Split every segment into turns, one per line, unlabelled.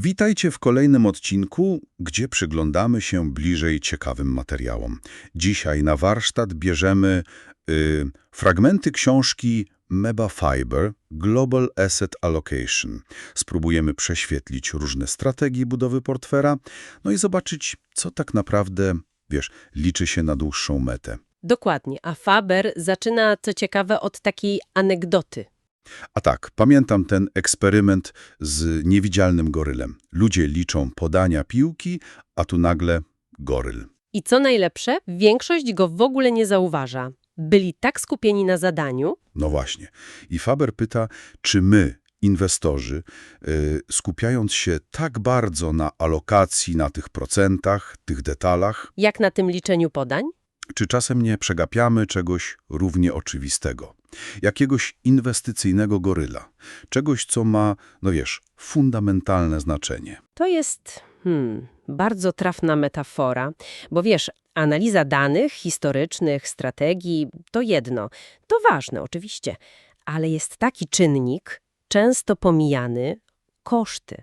Witajcie w kolejnym odcinku, gdzie przyglądamy się bliżej ciekawym materiałom. Dzisiaj na warsztat bierzemy y, fragmenty książki Meba Fiber Global Asset Allocation. Spróbujemy prześwietlić różne strategie budowy portfela, no i zobaczyć, co tak naprawdę, wiesz, liczy się na dłuższą metę.
Dokładnie, a Faber zaczyna, co ciekawe, od takiej anegdoty.
A tak, pamiętam ten eksperyment z niewidzialnym gorylem. Ludzie liczą podania piłki, a tu nagle goryl.
I co najlepsze, większość go w ogóle nie zauważa. Byli tak skupieni na zadaniu,
No właśnie. I Faber pyta, czy my, inwestorzy, y, skupiając się tak bardzo na alokacji, na tych procentach, tych detalach,
jak na tym liczeniu podań,
czy czasem nie przegapiamy czegoś równie oczywistego? Jakiegoś inwestycyjnego goryla. Czegoś, co ma, no wiesz, fundamentalne znaczenie.
to jest hmm, bardzo trafna metafora, bo wiesz, analiza danych historycznych, strategii to jedno, to ważne oczywiście, ale jest taki czynnik, często pomijany, koszty.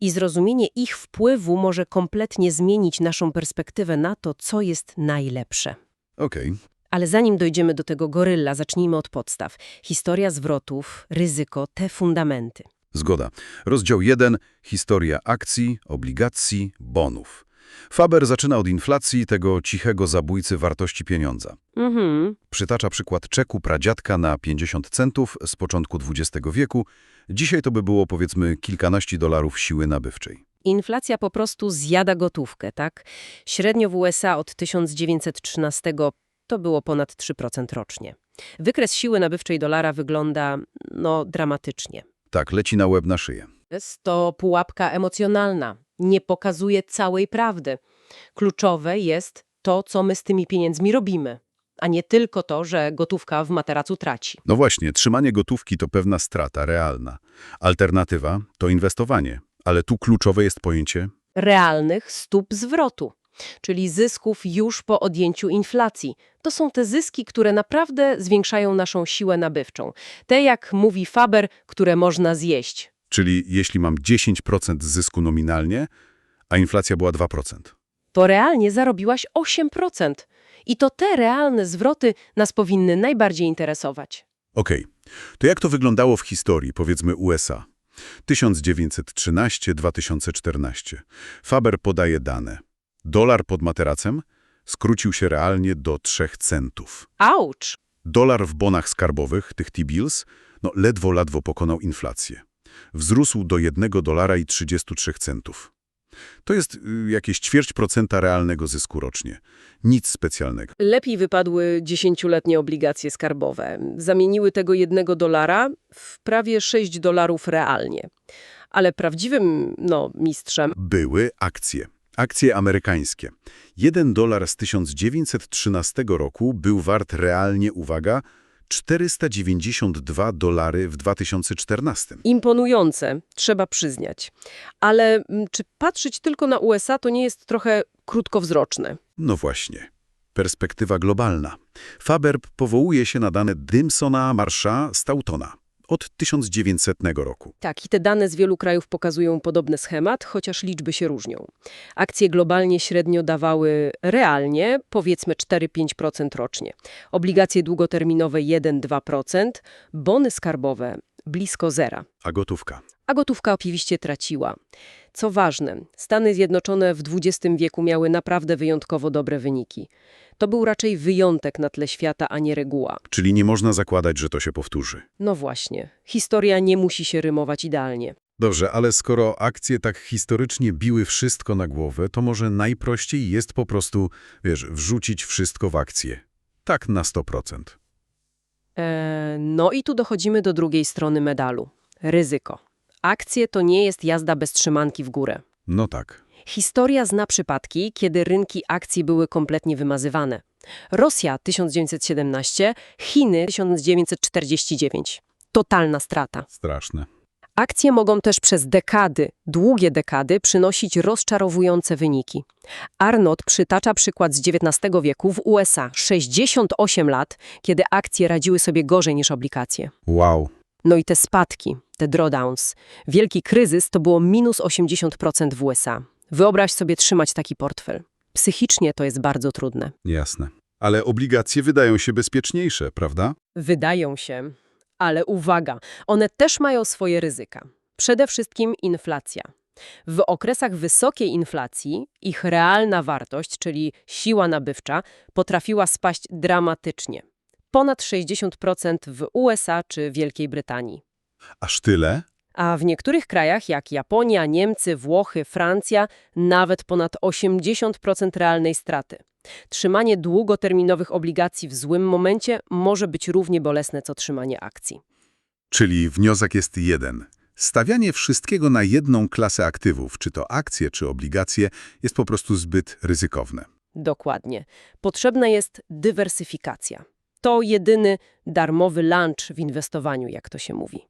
I zrozumienie ich wpływu może kompletnie zmienić naszą perspektywę na to, co jest najlepsze.
Okej.
Ale zanim dojdziemy do tego gorylla, zacznijmy od podstaw. Historia zwrotów, ryzyko, te fundamenty.
Zgoda. Rozdział 1. Historia akcji, obligacji, bonów. Faber zaczyna od inflacji tego cichego zabójcy wartości pieniądza.
Mhm.
Przytacza przykład czeku pradziadka na 50 centów z początku XX wieku. Dzisiaj to by było powiedzmy kilkanaście dolarów siły nabywczej.
Inflacja po prostu zjada gotówkę, tak? Średnio w USA od 1913 to było ponad 3% rocznie. Wykres siły nabywczej dolara wygląda, no, dramatycznie.
Tak, leci na łeb na szyję.
Jest to pułapka emocjonalna. Nie pokazuje całej prawdy. Kluczowe jest to, co my z tymi pieniędzmi robimy, a nie tylko to, że gotówka w materacu traci.
No właśnie, trzymanie gotówki to pewna strata realna. Alternatywa to inwestowanie. Ale tu kluczowe jest pojęcie
realnych stóp zwrotu, czyli zysków już po odjęciu inflacji. To są te zyski, które naprawdę zwiększają naszą siłę nabywczą. Te, jak mówi Faber, które można zjeść.
Czyli jeśli mam 10% zysku nominalnie, a inflacja była 2%.
To realnie zarobiłaś 8%. I to te realne zwroty nas powinny najbardziej interesować.
Okej, to jak to wyglądało w historii, powiedzmy USA? 1913-2014. Faber podaje dane. Dolar pod materacem skrócił się realnie do 3 centów.
Auć!
Dolar w bonach skarbowych, tych T-bills, no ledwo, ledwo pokonał inflację. Wzrósł do 1 dolara i 33 centów. To jest y, jakieś ćwierć procenta realnego zysku rocznie. Nic specjalnego.
Lepiej wypadły dziesięcioletnie obligacje skarbowe. Zamieniły tego jednego dolara w prawie 6 dolarów realnie. Ale prawdziwym, no, mistrzem
Były akcje. Akcje amerykańskie. 1 dolar z 1913 roku był wart realnie, uwaga, 492 dolary w 2014.
Imponujące, trzeba przyznać. Ale mm, czy patrzeć tylko na USA to nie jest trochę krótkowzroczne?
No właśnie. Perspektywa globalna. Faber powołuje się na dane Dymsona, Marsha, Stautona od 1900 roku.
Tak, i te dane z wielu krajów pokazują podobny schemat, chociaż liczby się różnią. Akcje globalnie średnio dawały realnie, powiedzmy 4-5% rocznie. Obligacje długoterminowe 1-2%, bony skarbowe blisko zera.
A gotówka?
A gotówka oczywiście traciła. Co ważne, Stany Zjednoczone w XX wieku miały naprawdę wyjątkowo dobre wyniki. To był raczej wyjątek na tle świata, a nie reguła.
Czyli nie można zakładać, że to się powtórzy.
No właśnie, historia nie musi się rymować idealnie.
Dobrze, ale skoro akcje tak historycznie biły wszystko na głowę, to może najprościej jest po prostu, wiesz, wrzucić wszystko w akcje. Tak na 100%.
Eee, no i tu dochodzimy do drugiej strony medalu. Ryzyko. Akcje to nie jest jazda bez trzymanki w górę.
No tak.
Historia zna przypadki, kiedy rynki akcji były kompletnie wymazywane. Rosja 1917, Chiny 1949. Totalna strata.
Straszne.
Akcje mogą też przez dekady, długie dekady, przynosić rozczarowujące wyniki. Arnott przytacza przykład z XIX wieku w USA. 68 lat, kiedy akcje radziły sobie gorzej niż obligacje.
Wow.
No i te spadki. Te drawdowns. Wielki kryzys to było minus 80% w USA. Wyobraź sobie trzymać taki portfel. Psychicznie to jest bardzo trudne.
Jasne. Ale obligacje wydają się bezpieczniejsze, prawda?
Wydają się, ale uwaga, one też mają swoje ryzyka. Przede wszystkim inflacja. W okresach wysokiej inflacji ich realna wartość, czyli siła nabywcza, potrafiła spaść dramatycznie. Ponad 60% w USA czy Wielkiej Brytanii.
Aż tyle?
A w niektórych krajach jak Japonia, Niemcy, Włochy, Francja nawet ponad 80% realnej straty. Trzymanie długoterminowych obligacji w złym momencie może być równie bolesne co trzymanie akcji.
Czyli wniosek jest jeden. Stawianie wszystkiego na jedną klasę aktywów, czy to akcje, czy obligacje, jest po prostu zbyt ryzykowne.
Dokładnie. Potrzebna jest dywersyfikacja. To jedyny darmowy lunch w inwestowaniu, jak to się mówi.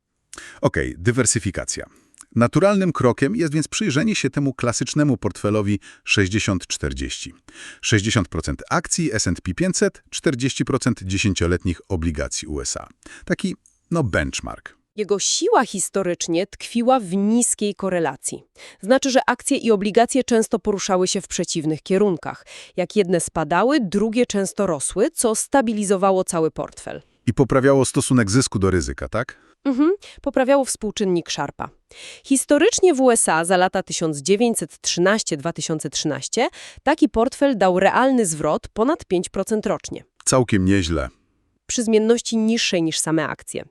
Okej, dywersyfikacja. Naturalnym krokiem jest więc przyjrzenie się temu klasycznemu portfelowi 60-40. 60% akcji S&P 500, 40% dziesięcioletnich obligacji USA. Taki, no, benchmark.
Jego siła historycznie tkwiła w niskiej korelacji. Znaczy, że akcje i obligacje często poruszały się w przeciwnych kierunkach. Jak jedne spadały, drugie często rosły, co stabilizowało cały portfel.
I poprawiało stosunek zysku do ryzyka, tak?
Mhm, poprawiało współczynnik Sharpa. Historycznie w USA za lata 1913-2013 taki portfel dał realny zwrot ponad 5% rocznie.
Całkiem nieźle.
przy zmienności niższej niż same akcje.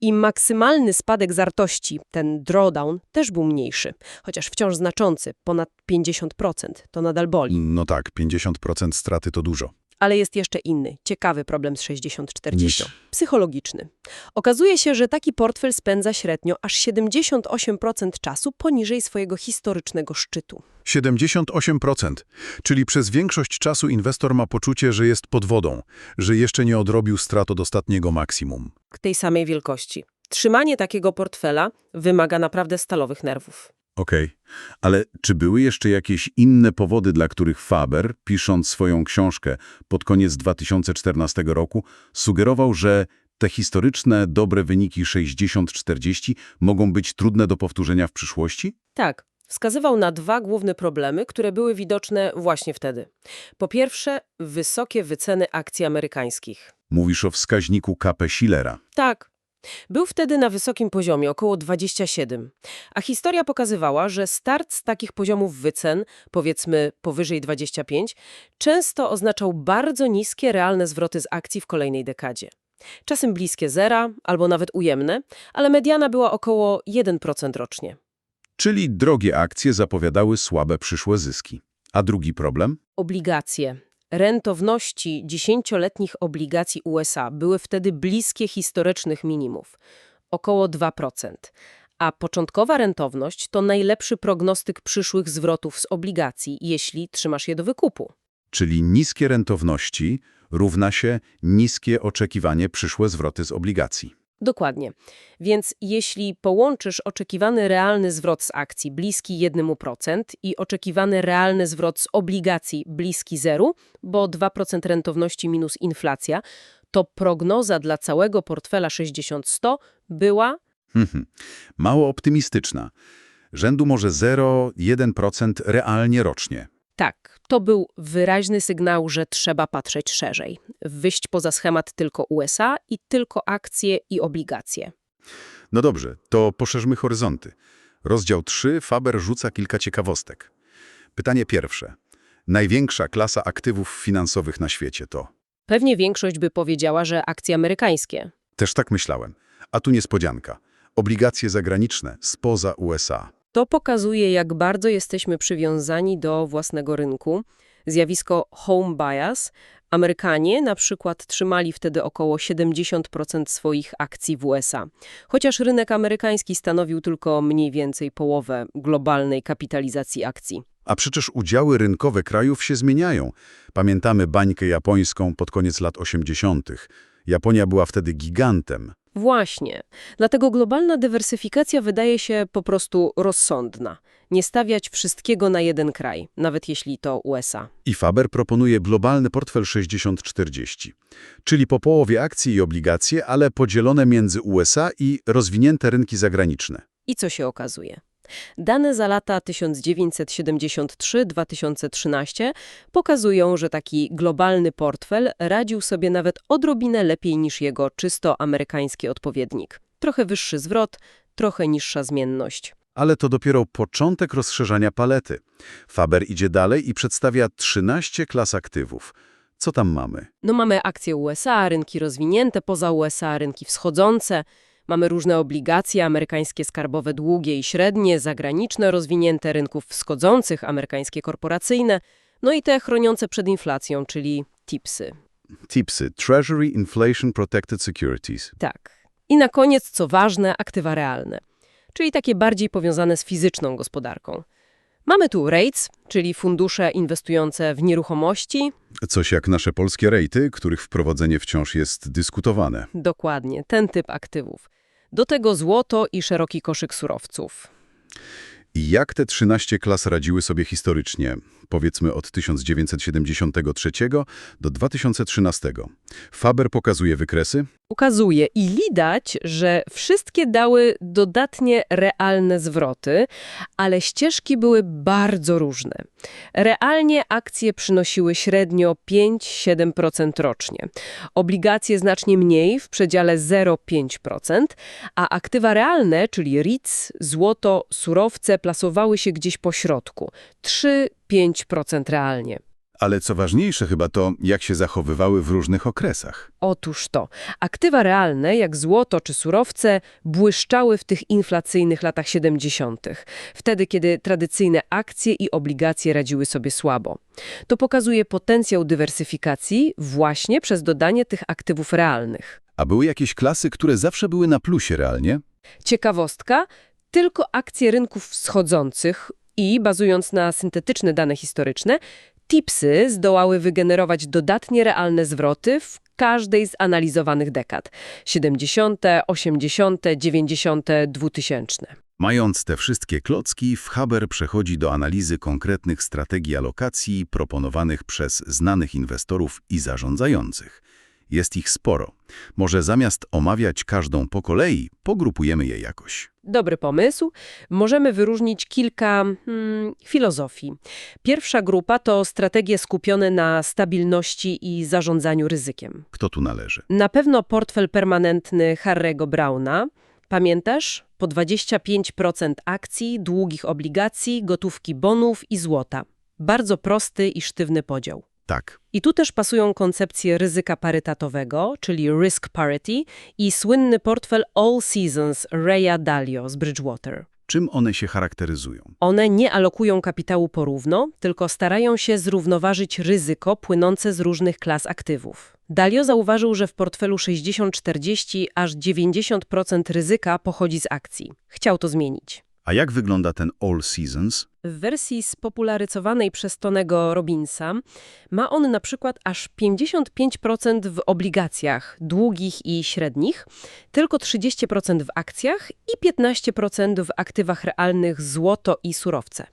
I maksymalny spadek wartości, ten drawdown, też był mniejszy, chociaż wciąż znaczący, ponad 50%. To nadal boli.
No tak, 50% straty to dużo.
Ale jest jeszcze inny, ciekawy problem z 60-40.
Niż.
Psychologiczny. Okazuje się, że taki portfel spędza średnio aż 78% czasu poniżej swojego historycznego szczytu.
78%, czyli przez większość czasu inwestor ma poczucie, że jest pod wodą, że jeszcze nie odrobił strat od ostatniego maksimum.
K tej samej wielkości. Trzymanie takiego portfela wymaga naprawdę stalowych nerwów.
Okej, ale czy były jeszcze jakieś inne powody, dla których Faber, pisząc swoją książkę pod koniec 2014 roku, sugerował, że te historyczne, dobre wyniki 60-40 mogą być trudne do powtórzenia w przyszłości?
Tak, wskazywał na dwa główne problemy, które były widoczne właśnie wtedy. Po pierwsze, wysokie wyceny akcji amerykańskich.
Mówisz o wskaźniku KP Schillera.
Tak. Był wtedy na wysokim poziomie, około 27. A historia pokazywała, że start z takich poziomów wycen, powiedzmy powyżej 25, często oznaczał bardzo niskie realne zwroty z akcji w kolejnej dekadzie. Czasem bliskie zera, albo nawet ujemne, ale mediana była około 1% rocznie.
Czyli drogie akcje zapowiadały słabe przyszłe zyski. A drugi problem?
Obligacje. Rentowności dziesięcioletnich obligacji USA były wtedy bliskie historycznych minimów, około 2%. A początkowa rentowność to najlepszy prognostyk przyszłych zwrotów z obligacji, jeśli trzymasz je do wykupu.
Czyli niskie rentowności równa się niskie oczekiwanie przyszłe zwroty z obligacji.
Dokładnie. Więc jeśli połączysz oczekiwany realny zwrot z akcji bliski 1% i oczekiwany realny zwrot z obligacji bliski zeru, bo 2% rentowności minus inflacja, to prognoza dla całego portfela 60-100 była
Mhm. Mało optymistyczna. Rzędu może 0,1% realnie rocznie.
Tak. To był wyraźny sygnał, że trzeba patrzeć szerzej. Wyjść poza schemat tylko USA i tylko akcje i obligacje.
No dobrze, to poszerzmy horyzonty. Rozdział 3 Faber rzuca kilka ciekawostek. Pytanie pierwsze. Największa klasa aktywów finansowych na świecie to?
Pewnie większość by powiedziała, że akcje amerykańskie.
Też tak myślałem. A tu niespodzianka. Obligacje zagraniczne spoza USA.
To pokazuje, jak bardzo jesteśmy przywiązani do własnego rynku. Zjawisko home bias. Amerykanie na przykład trzymali wtedy około 70% swoich akcji w USA, chociaż rynek amerykański stanowił tylko mniej więcej połowę globalnej kapitalizacji akcji.
A przecież udziały rynkowe krajów się zmieniają. Pamiętamy bańkę japońską pod koniec lat 80. Japonia była wtedy gigantem.
Właśnie. Dlatego globalna dywersyfikacja wydaje się po prostu rozsądna. Nie stawiać wszystkiego na jeden kraj, nawet jeśli to USA.
I Faber proponuje globalny portfel 60-40, czyli po połowie akcji i obligacje, ale podzielone między USA i rozwinięte rynki zagraniczne.
I co się okazuje? Dane za lata 1973-2013 pokazują, że taki globalny portfel radził sobie nawet odrobinę lepiej niż jego czysto amerykański odpowiednik. Trochę wyższy zwrot, trochę niższa zmienność.
Ale to dopiero początek rozszerzania palety. Faber idzie dalej i przedstawia 13 klas aktywów. Co tam mamy?
No mamy akcje USA, rynki rozwinięte poza USA, rynki wschodzące. Mamy różne obligacje amerykańskie skarbowe długie i średnie, zagraniczne rozwinięte rynków wschodzących, amerykańskie korporacyjne, no i te chroniące przed inflacją, czyli TIPSy.
TIPSy – Treasury Inflation Protected Securities.
Tak. I na koniec, co ważne, aktywa realne, czyli takie bardziej powiązane z fizyczną gospodarką. Mamy tu REITs, czyli fundusze inwestujące w nieruchomości,
Coś jak nasze polskie rejty, których wprowadzenie wciąż jest dyskutowane.
dokładnie ten typ aktywów. Do tego złoto i szeroki koszyk surowców.
I jak te 13 klas radziły sobie historycznie, powiedzmy od 1973 do 2013? Faber pokazuje wykresy,
Ukazuje i widać, że wszystkie dały dodatnie realne zwroty, ale ścieżki były bardzo różne. Realnie akcje przynosiły średnio 5-7% rocznie, obligacje znacznie mniej, w przedziale 0,5%, a aktywa realne, czyli REITs, złoto, surowce plasowały się gdzieś po środku 3-5% realnie.
Ale co ważniejsze chyba to, jak się zachowywały w różnych okresach.
Otóż to. Aktywa realne, jak złoto czy surowce, błyszczały w tych inflacyjnych latach 70., wtedy kiedy tradycyjne akcje i obligacje radziły sobie słabo. To pokazuje potencjał dywersyfikacji właśnie przez dodanie tych aktywów realnych.
A były jakieś klasy, które zawsze były na plusie realnie?
Ciekawostka, tylko akcje rynków wschodzących i, bazując na syntetyczne dane historyczne, tipsy zdołały wygenerować dodatnie realne zwroty w każdej z analizowanych dekad 70., 80., 90., 2000.
Mając te wszystkie klocki, Faber przechodzi do analizy konkretnych strategii alokacji proponowanych przez znanych inwestorów i zarządzających. Jest ich sporo. Może zamiast omawiać każdą po kolei, pogrupujemy je jakoś.
Dobry pomysł. Możemy wyróżnić kilka hmm, filozofii. Pierwsza grupa to strategie skupione na stabilności i zarządzaniu ryzykiem.
Kto tu należy?
Na pewno portfel permanentny Harry'ego Browna. Pamiętasz? Po 25% akcji, długich obligacji, gotówki bonów i złota. Bardzo prosty i sztywny podział.
Tak.
I tu też pasują koncepcje ryzyka parytatowego, czyli risk parity i słynny portfel All Seasons Raya Dalio z Bridgewater.
Czym one się charakteryzują?
One nie alokują kapitału porówno, tylko starają się zrównoważyć ryzyko płynące z różnych klas aktywów. Dalio zauważył, że w portfelu 60-40 aż 90% ryzyka pochodzi z akcji. Chciał to zmienić.
A jak wygląda ten All Seasons?
W wersji spopularyzowanej przez Tonego Robinsa ma on na przykład aż 55% w obligacjach długich i średnich, tylko 30% w akcjach i 15% w aktywach realnych złoto i surowce.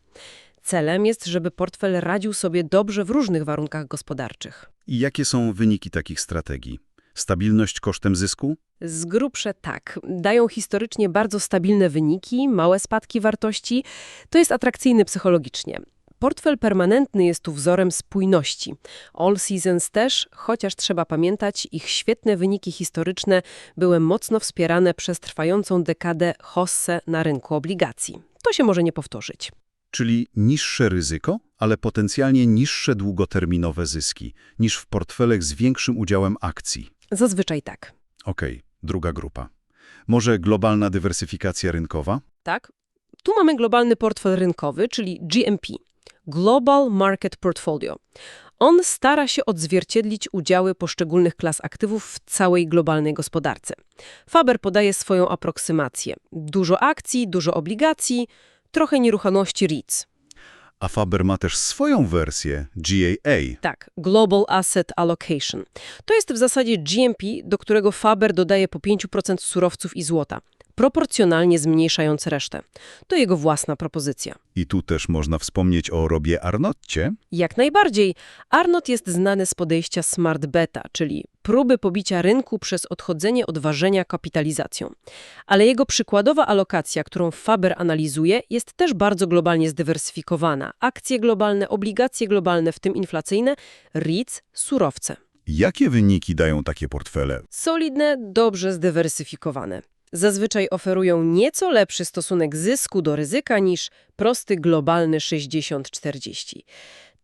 Celem jest, żeby portfel radził sobie dobrze w różnych warunkach gospodarczych.
I jakie są wyniki takich strategii? Stabilność kosztem zysku?
Z grubsze tak. Dają historycznie bardzo stabilne wyniki, małe spadki wartości. To jest atrakcyjny psychologicznie. Portfel permanentny jest tu wzorem spójności. All Seasons też, chociaż trzeba pamiętać, ich świetne wyniki historyczne były mocno wspierane przez trwającą dekadę hossę na rynku obligacji. To się może nie powtórzyć.
Czyli niższe ryzyko, ale potencjalnie niższe długoterminowe zyski niż w portfelach z większym udziałem akcji.
Zazwyczaj tak.
Okej, druga grupa. Może globalna dywersyfikacja rynkowa?
Tak? Tu mamy globalny portfel rynkowy, czyli GMP Global Market Portfolio. On stara się odzwierciedlić udziały poszczególnych klas aktywów w całej globalnej gospodarce. Faber podaje swoją aproksymację. Dużo akcji, dużo obligacji, trochę nieruchomości REITs.
A Faber ma też swoją wersję, GAA.
Tak, Global Asset Allocation. To jest w zasadzie GMP, do którego Faber dodaje po 5% surowców i złota, proporcjonalnie zmniejszając resztę. To jego własna propozycja.
I tu też można wspomnieć o Robie Arnotcie.
Jak najbardziej. Arnott jest znany z podejścia smart beta, czyli próby pobicia rynku przez odchodzenie od ważenia kapitalizacją. Ale jego przykładowa alokacja, którą Faber analizuje, jest też bardzo globalnie zdywersyfikowana. Akcje globalne, obligacje globalne, w tym inflacyjne, REITs, surowce.
Jakie wyniki dają takie portfele?
Solidne, dobrze zdywersyfikowane. Zazwyczaj oferują nieco lepszy stosunek zysku do ryzyka niż prosty globalny 60-40.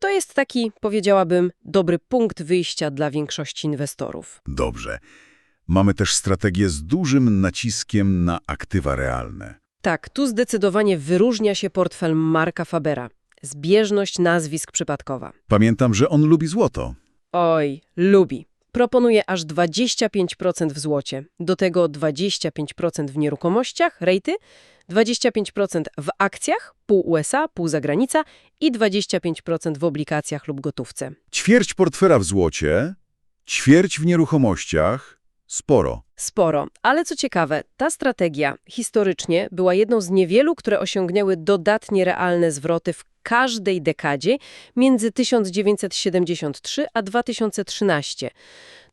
To jest taki, powiedziałabym, dobry punkt wyjścia dla większości inwestorów.
Dobrze. Mamy też strategię z dużym naciskiem na aktywa realne.
Tak, tu zdecydowanie wyróżnia się portfel Marka Fabera. Zbieżność nazwisk przypadkowa.
Pamiętam, że on lubi złoto.
Oj, lubi. Proponuje aż 25% w złocie, do tego 25% w nieruchomościach, rejty, 25% w akcjach, pół USA, pół zagranica i 25% w obligacjach lub gotówce.
Ćwierć portfela w złocie, ćwierć w nieruchomościach, sporo.
Sporo, ale co ciekawe, ta strategia historycznie była jedną z niewielu, które osiągnęły dodatnie realne zwroty w każdej dekadzie między 1973 a 2013.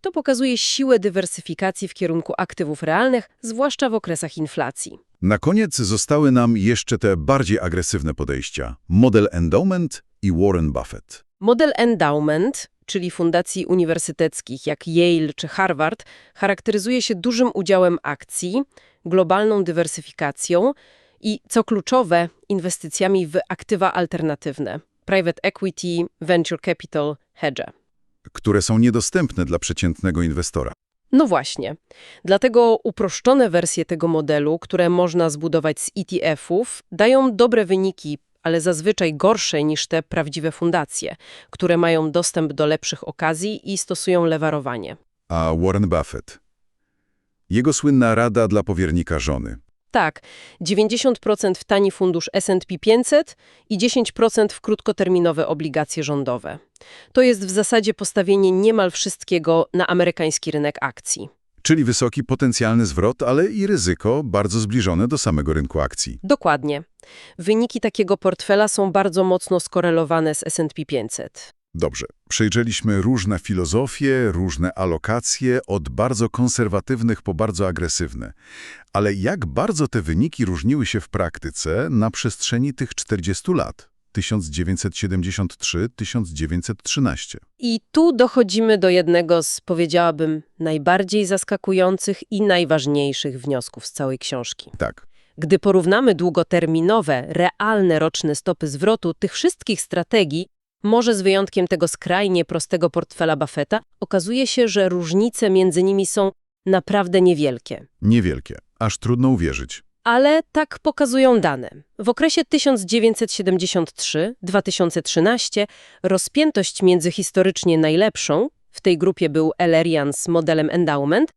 To pokazuje siłę dywersyfikacji w kierunku aktywów realnych, zwłaszcza w okresach inflacji.
Na koniec zostały nam jeszcze te bardziej agresywne podejścia. Model Endowment i Warren Buffett.
Model endowment, czyli fundacji uniwersyteckich jak Yale czy Harvard, charakteryzuje się dużym udziałem akcji, globalną dywersyfikacją i, co kluczowe, inwestycjami w aktywa alternatywne private equity, venture capital, hedge.
które są niedostępne dla przeciętnego inwestora.
No właśnie. Dlatego uproszczone wersje tego modelu, które można zbudować z ETF-ów, dają dobre wyniki, ale zazwyczaj gorsze niż te prawdziwe fundacje, które mają dostęp do lepszych okazji i stosują lewarowanie.
A Warren Buffett? Jego słynna rada dla powiernika żony.
Tak, 90% w tani fundusz S&P 500 i 10% w krótkoterminowe obligacje rządowe. To jest w zasadzie postawienie niemal wszystkiego na amerykański rynek akcji.
Czyli wysoki potencjalny zwrot, ale i ryzyko bardzo zbliżone do samego rynku akcji.
Dokładnie. Wyniki takiego portfela są bardzo mocno skorelowane z S&P 500.
Dobrze, przejrzeliśmy różne filozofie, różne alokacje, od bardzo konserwatywnych po bardzo agresywne. Ale jak bardzo te wyniki różniły się w praktyce na przestrzeni tych 40 lat? 1973-1913.
I tu dochodzimy do jednego z, powiedziałabym, najbardziej zaskakujących i najważniejszych wniosków z całej książki.
Tak.
Gdy porównamy długoterminowe, realne roczne stopy zwrotu tych wszystkich strategii, może z wyjątkiem tego skrajnie prostego portfela Buffetta, okazuje się, że różnice między nimi są naprawdę niewielkie.
Niewielkie, aż trudno uwierzyć.
Ale tak pokazują dane. W okresie 1973-2013 rozpiętość między historycznie najlepszą, w tej grupie był Elerian z modelem Endowment,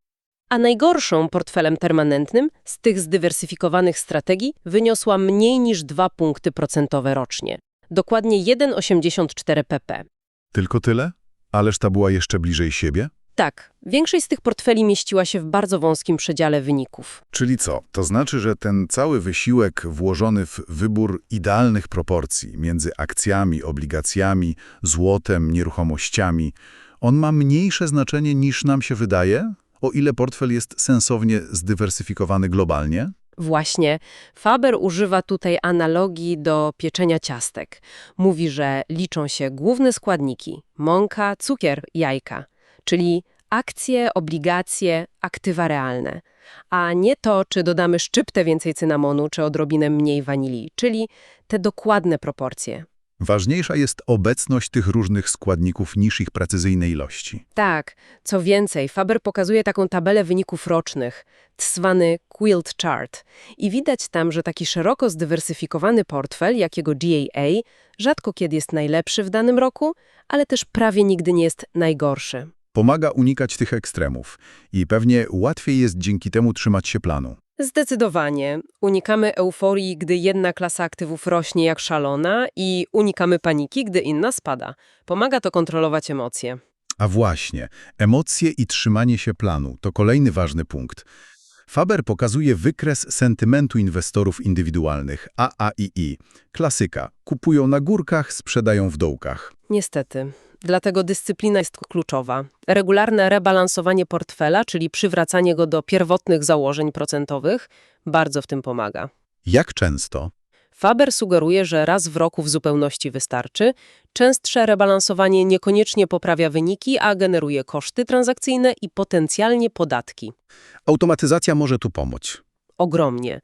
a najgorszą portfelem permanentnym z tych zdywersyfikowanych strategii wyniosła mniej niż 2 punkty procentowe rocznie. Dokładnie 1,84 pp.
Tylko tyle? Ależ ta była jeszcze bliżej siebie?
Tak, większość z tych portfeli mieściła się w bardzo wąskim przedziale wyników.
Czyli co? To znaczy, że ten cały wysiłek włożony w wybór idealnych proporcji między akcjami, obligacjami, złotem, nieruchomościami, on ma mniejsze znaczenie niż nam się wydaje? O ile portfel jest sensownie zdywersyfikowany globalnie?
Właśnie, Faber używa tutaj analogii do pieczenia ciastek. Mówi, że liczą się główne składniki – mąka, cukier, jajka, czyli akcje, obligacje, aktywa realne, a nie to, czy dodamy szczyptę więcej cynamonu, czy odrobinę mniej wanilii, czyli te dokładne proporcje.
Ważniejsza jest obecność tych różnych składników niż ich precyzyjne ilości.
Tak, co więcej, Faber pokazuje taką tabelę wyników rocznych, zwany Quilt Chart. I widać tam, że taki szeroko zdywersyfikowany portfel, jakiego GAA, rzadko kiedy jest najlepszy w danym roku, ale też prawie nigdy nie jest najgorszy.
Pomaga unikać tych ekstremów i pewnie łatwiej jest dzięki temu trzymać się planu.
Zdecydowanie. Unikamy euforii, gdy jedna klasa aktywów rośnie jak szalona i unikamy paniki, gdy inna spada. Pomaga to kontrolować emocje.
A właśnie, emocje i trzymanie się planu to kolejny ważny punkt. Faber pokazuje wykres sentymentu inwestorów indywidualnych AAII. Klasyka. Kupują na górkach, sprzedają w dołkach.
Niestety. Dlatego dyscyplina jest kluczowa. Regularne rebalansowanie portfela, czyli przywracanie go do pierwotnych założeń procentowych, bardzo w tym pomaga.
Jak często?
Faber sugeruje, że raz w roku w zupełności wystarczy. Częstsze rebalansowanie niekoniecznie poprawia wyniki, a generuje koszty transakcyjne i potencjalnie podatki.
Automatyzacja może tu pomóc.
Ogromnie.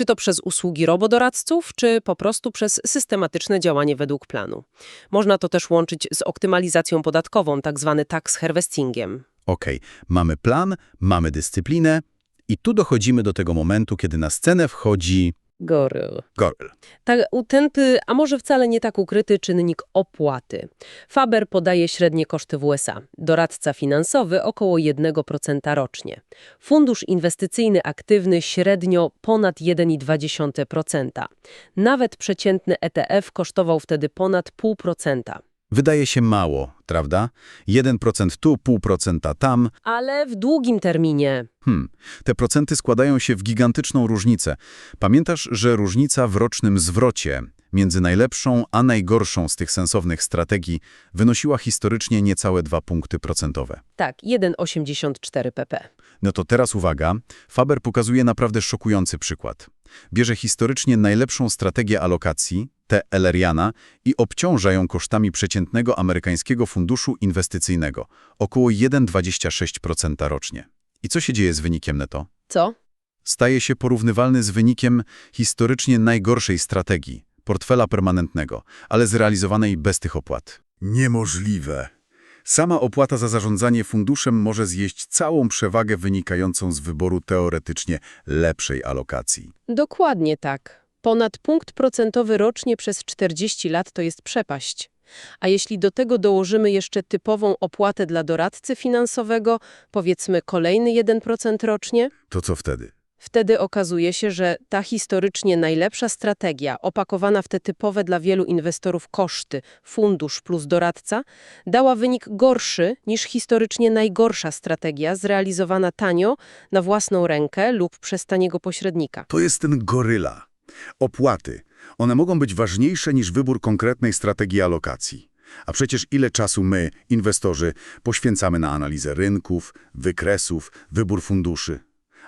Czy to przez usługi robodoradców, czy po prostu przez systematyczne działanie według planu. Można to też łączyć z optymalizacją podatkową, tak zwany tax harvestingiem.
Okej, mamy plan, mamy dyscyplinę i tu dochodzimy do tego momentu, kiedy na scenę wchodzi
Goryl.
goryl.
Tak utępy, a może wcale nie tak ukryty czynnik opłaty. Faber podaje średnie koszty w USA. Doradca finansowy około 1% rocznie. Fundusz inwestycyjny aktywny średnio ponad 1,2%. Nawet przeciętny ETF kosztował wtedy ponad 0,5%.
Wydaje się mało, prawda? 1% tu, 0,5% tam.
Ale w długim terminie.
Hmm, te procenty składają się w gigantyczną różnicę. Pamiętasz, że różnica w rocznym zwrocie między najlepszą a najgorszą z tych sensownych strategii wynosiła historycznie niecałe 2 punkty procentowe.
Tak, 1,84 pp.
No to teraz uwaga, Faber pokazuje naprawdę szokujący przykład. Bierze historycznie najlepszą strategię alokacji, tę Elleriana, i obciąża ją kosztami przeciętnego amerykańskiego funduszu inwestycyjnego, około 1,26% rocznie. I co się dzieje z wynikiem netto?
Co?
Staje się porównywalny z wynikiem historycznie najgorszej strategii, portfela permanentnego, ale zrealizowanej bez tych opłat. Niemożliwe. Sama opłata za zarządzanie funduszem może zjeść całą przewagę wynikającą z wyboru teoretycznie lepszej alokacji.
Dokładnie tak. Ponad punkt procentowy rocznie przez 40 lat to jest przepaść. A jeśli do tego dołożymy jeszcze typową opłatę dla doradcy finansowego, powiedzmy kolejny 1% rocznie,
To co wtedy?
wtedy okazuje się, że ta historycznie najlepsza strategia, opakowana w te typowe dla wielu inwestorów koszty, fundusz plus doradca, dała wynik gorszy niż historycznie najgorsza strategia zrealizowana tanio, na własną rękę lub przez taniego pośrednika.
To jest ten goryla. Opłaty. One mogą być ważniejsze niż wybór konkretnej strategii alokacji. A przecież ile czasu my, inwestorzy, poświęcamy na analizę rynków, wykresów, wybór funduszy,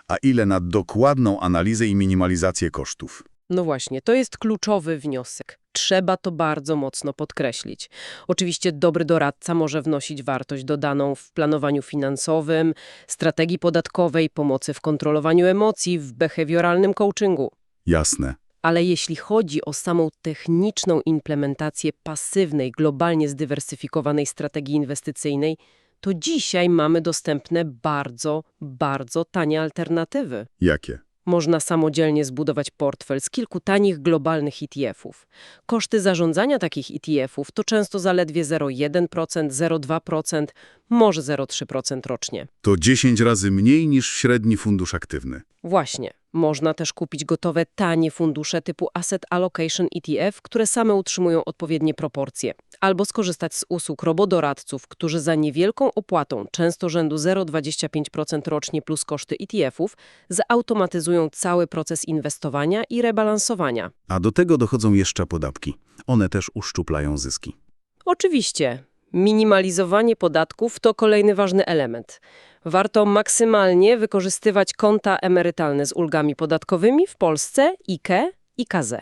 a ile na dokładną analizę i minimalizację kosztów.
No właśnie, to jest kluczowy wniosek. Trzeba to bardzo mocno podkreślić. Oczywiście dobry doradca może wnosić wartość dodaną w planowaniu finansowym, strategii podatkowej, pomocy w kontrolowaniu emocji, w behawioralnym coachingu.
Jasne.
Ale jeśli chodzi o samą techniczną implementację pasywnej, globalnie zdywersyfikowanej strategii inwestycyjnej, to dzisiaj mamy dostępne bardzo, bardzo tanie alternatywy.
Jakie?
Można samodzielnie zbudować portfel z kilku tanich globalnych ETF-ów. Koszty zarządzania takich ETF-ów to często zaledwie 0,1%, 0,2%, może 0,3% rocznie.
To 10 razy mniej niż średni fundusz aktywny.
Właśnie. Można też kupić gotowe, tanie fundusze typu Asset Allocation ETF, które same utrzymują odpowiednie proporcje. Albo skorzystać z usług robodoradców, którzy za niewielką opłatą, często rzędu 0,25% rocznie plus koszty ETF-ów, zautomatyzują cały proces inwestowania i rebalansowania.
A do tego dochodzą jeszcze podatki. One też uszczuplają zyski.
Oczywiście, minimalizowanie podatków to kolejny ważny element. Warto maksymalnie wykorzystywać konta emerytalne z ulgami podatkowymi w Polsce, IKE i KZ.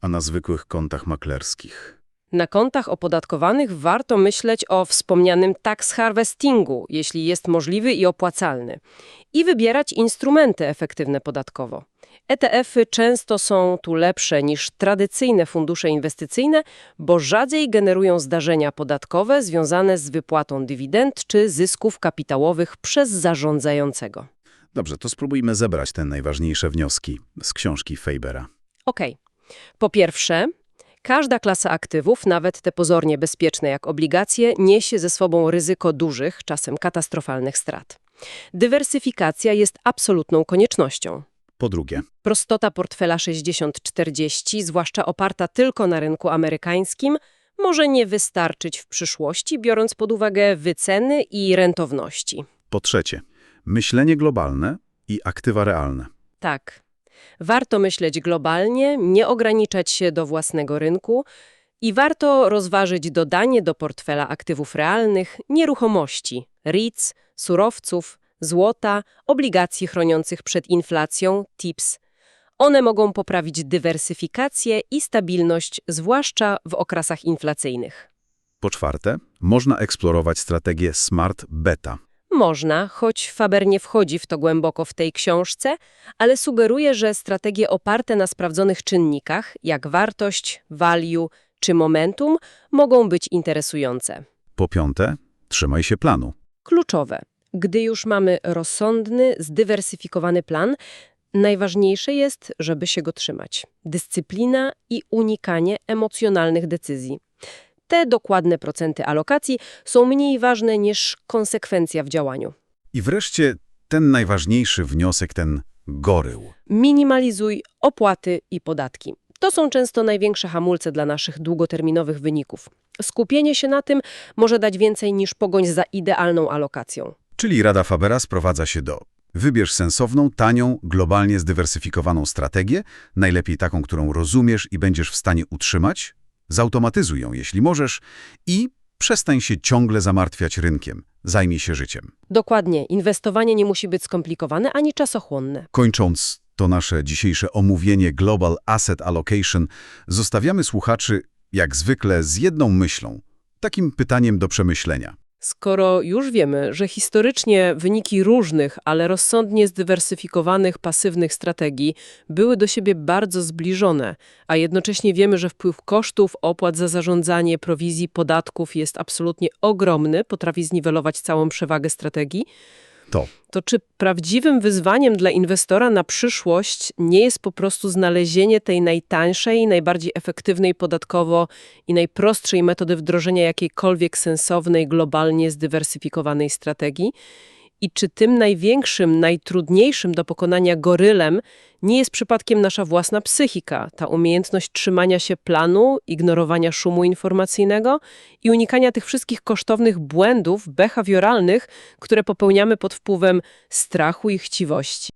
A na zwykłych kontach maklerskich?
Na kontach opodatkowanych warto myśleć o wspomnianym tax harvestingu, jeśli jest możliwy i opłacalny, i wybierać instrumenty efektywne podatkowo. ETF-y często są tu lepsze niż tradycyjne fundusze inwestycyjne, bo rzadziej generują zdarzenia podatkowe związane z wypłatą dywidend czy zysków kapitałowych przez zarządzającego.
Dobrze, to spróbujmy zebrać te najważniejsze wnioski z książki Fabera.
Okej. Po pierwsze, każda klasa aktywów, nawet te pozornie bezpieczne jak obligacje, niesie ze sobą ryzyko dużych, czasem katastrofalnych strat. Dywersyfikacja jest absolutną koniecznością.
Po drugie,
Prostota portfela 60-40, zwłaszcza oparta tylko na rynku amerykańskim, może nie wystarczyć w przyszłości, biorąc pod uwagę wyceny i rentowności.
po trzecie, myślenie globalne i aktywa realne.
Tak. Warto myśleć globalnie, nie ograniczać się do własnego rynku i warto rozważyć dodanie do portfela aktywów realnych nieruchomości, REITs, surowców, złota, obligacji chroniących przed inflacją, TIPS. One mogą poprawić dywersyfikację i stabilność, zwłaszcza w okresach inflacyjnych.
Po czwarte, można eksplorować strategię Smart Beta.
Można, choć Faber nie wchodzi w to głęboko w tej książce, ale sugeruje, że strategie oparte na sprawdzonych czynnikach, jak wartość, value czy momentum, mogą być interesujące.
Po piąte, trzymaj się planu.
Kluczowe. Gdy już mamy rozsądny, zdywersyfikowany plan, najważniejsze jest, żeby się go trzymać. Dyscyplina i unikanie emocjonalnych decyzji. Te dokładne procenty alokacji są mniej ważne niż konsekwencja w działaniu.
I wreszcie ten najważniejszy wniosek, ten gorył.
Minimalizuj opłaty i podatki. To są często największe hamulce dla naszych długoterminowych wyników. Skupienie się na tym może dać więcej niż pogoń za idealną alokacją.
Czyli Rada Fabera sprowadza się do wybierz sensowną, tanią, globalnie zdywersyfikowaną strategię, najlepiej taką, którą rozumiesz i będziesz w stanie utrzymać, zautomatyzuj ją, jeśli możesz i przestań się ciągle zamartwiać rynkiem, zajmij się życiem.
Dokładnie, inwestowanie nie musi być skomplikowane ani czasochłonne.
Kończąc to nasze dzisiejsze omówienie Global Asset Allocation, zostawiamy słuchaczy, jak zwykle, z jedną myślą, takim pytaniem do przemyślenia.
Skoro już wiemy, że historycznie wyniki różnych, ale rozsądnie zdywersyfikowanych pasywnych strategii były do siebie bardzo zbliżone, a jednocześnie wiemy, że wpływ kosztów, opłat za zarządzanie, prowizji, podatków jest absolutnie ogromny, potrafi zniwelować całą przewagę strategii,
To
to czy prawdziwym wyzwaniem dla inwestora na przyszłość nie jest po prostu znalezienie tej najtańszej, najbardziej efektywnej podatkowo i najprostszej metody wdrożenia jakiejkolwiek sensownej, globalnie zdywersyfikowanej strategii? I czy tym największym, najtrudniejszym do pokonania gorylem nie jest przypadkiem nasza własna psychika, ta umiejętność trzymania się planu, ignorowania szumu informacyjnego i unikania tych wszystkich kosztownych błędów behawioralnych, które popełniamy pod wpływem strachu i chciwości?